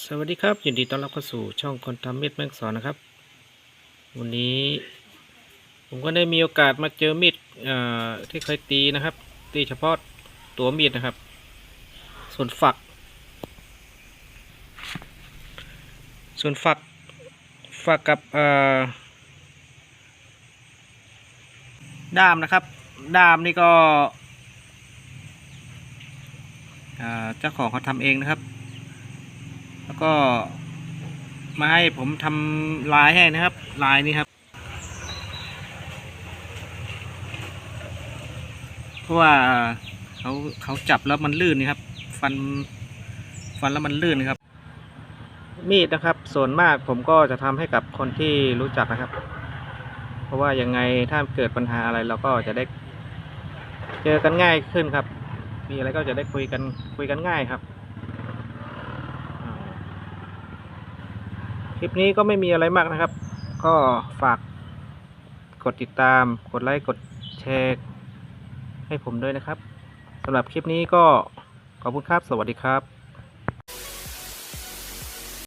สวัสดีครับยินดีต้อนรับเข้าสู่ช่องคนทำมีดแม่งสอนนะครับ วันนี้ ผมก็ได้มีโอกาสมาเจอมีดที่เคยตีนะครับ ตีเฉพาะตัวมีดนะครับ ส่วนฝัก ส่วนฝักฝักกับด้ามนะครับ ด้ามนี่ก็เจ้าของเขาทำเองนะครับ แล้วก็มาให้ผมทำลายให้นะครับ ลายนี้ครับ เพราะว่าเขาเขาจับแล้วมันลื่นนี่ครับ ฟันฟันแล้วมันลื่นนะครับ มีดนะครับ ส่วนมากผมก็จะทำให้กับคนที่รู้จักนะครับ เพราะว่ายังไงถ้าเกิดปัญหาอะไรเราก็จะได้เจอกันง่ายขึ้นครับ มีอะไรก็จะได้คุยกันคุยกันง่ายครับ ลิปนี้ก็ไม่มีอะไรมากนะครับ ก็ฝากกดติดตาม กดไลค์ กดแชร์ ให้ผมด้วยนะครับสำหรับคลิปนี้ก็ขอบคุณครับ สวัสดีครับ